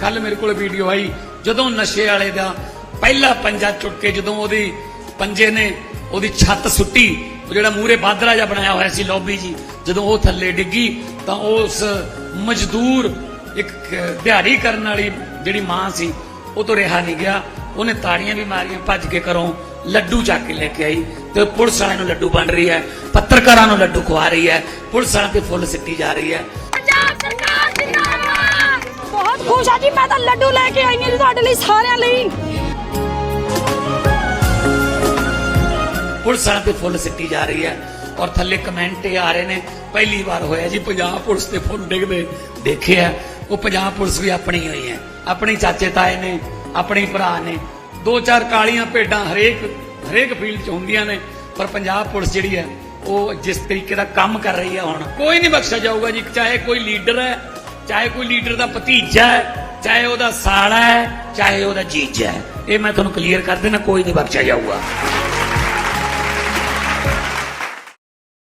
ਕੱਲ ਮੇਰੇ ਕੋਲ ਵੀਡੀਓ ਆਈ, ਜਦੋਂ ਨਸ਼ੇ ਵਾਲੇ ਦਾ ਪਹਿਲਾ ਪੰਜਾ ਚੁੱਕ ਕੇ ਜਦੋਂ ਉਹਦੀ ਪੰਜੇ ਨੇ ਉਹਦੀ ਛੱਤ ਸੁੱਟੀ, ਉਹ ਜਿਹੜਾ ਮੂਰੇ ਬਾਦਰਾ ਜਿਹਾ ਬਣਾਇਆ ਹੋਇਆ ਸੀ ਲੌਬੀ ਜੀ, ਜਦੋਂ ਉਹ ਥੱਲੇ ਡਿੱਗੀ, ਤਾਂ ਉਸ ਮਜ਼ਦੂਰ ਇੱਕ ਦਿਹਾੜੀ ਕਰਨ ਵਾਲੀ ਜਿਹੜੀ ਮਾਂ ਸੀ, ਉਹ ਤੋਂ ਰਿਹਾ ਨਹੀਂ ਗਿਆ। ਉਹਨੇ ਤਾੜੀਆਂ ਵੀ ਮਾਰੀਆਂ, ਭੱਜ ਕੇ ਘਰੋਂ ਲੱਡੂ ਚੱਕ ਕੇ ਲੈ ਕੇ ਆਈ ਤੇ ਪੁਲਿਸ ਵਾਲਿਆਂ ਨੂੰ ਲੱਡੂ ਵੰਡ ਰਹੀ ਹੈ, ਪੱਤਰਕਾਰਾਂ ਨੂੰ ਲੱਡੂ ਖਵਾ ਰਹੀ ਹੈ, ਪੁਲਿਸ ਵਾਲਿਆਂ ਤੇ ਫੁੱਲ ਸਿੱਟੀ ਜਾ ਰਹੀ ਹੈ। ਬਹੁਤ ਮੈਂ ਤਾਂ ਲੱਡੂ ਲੈ ਕੇ ਆਈ ਹਾਂ ਜੀ ਤੁਹਾਡੇ ਲਈ ਸਾਰਿਆਂ ਲਈ। ਪੁਲਿਸ ਤੇ ਫੁੱਲ ਸਿੱਟੀ ਜਾ ਰਹੀ ਹੈ ਔਰ ਥੱਲੇ ਕਮੈਂਟ ਆ ਰਹੇ ਨੇ, ਪਹਿਲੀ ਵਾਰ ਹੋਇਆ ਜੀ, ਪੰਜਾਬ ਪੁਲਿਸ ਤੇ ਫੁੱਲ ਡਿੱਗਦੇ ਦੇਖਿਆ। ਉਹ ਪੰਜਾਬ ਪੁਲਿਸ ਵੀ ਆਪਣੀ ਹੋਈ ਹੈ, ਆਪਣੀ ਚਾਚੇ ਤਾਏ ਨੇ, ਆਪਣੇ ਭਰਾ ਨੇ। ਦੋ ਚਾਰ ਕਾਲੀਆਂ ਭੇਡਾਂ ਹਰੇਕ ਹਰੇਕ ਫੀਲਡ 'ਚ ਹੁੰਦੀਆਂ ਨੇ, ਪਰ ਪੰਜਾਬ ਪੁਲਿਸ ਜਿਹੜੀ ਹੈ, ਉਹ ਜਿਸ ਤਰੀਕੇ ਦਾ ਕੰਮ ਕਰ ਰਹੀ ਹੈ ਹੁਣ, ਕੋਈ ਨਹੀਂ ਬਖਸ਼ਿਆ ਜਾਊਗਾ ਜੀ, ਚਾਹੇ ਕੋਈ ਲੀਡਰ ਹੈ, ਚਾਹੇ ਕੋਈ ਲੀਡਰ ਦਾ ਭਤੀਜਾ ਹੈ ਚਾਹੇ ਉਹਦਾ ਸਾਲਾ ਹੈ, ਚਾਹੇ ਉਹਦਾ ਜੀਜਾ ਹੈ। ਇਹ ਮੈਂ ਤੁਹਾਨੂੰ ਕਲੀਅਰ ਕਰ ਦੇਣਾ ਕੋਈ ਨਹੀਂ ਬਖਸ਼ਿਆ ਜਾਊਗਾ।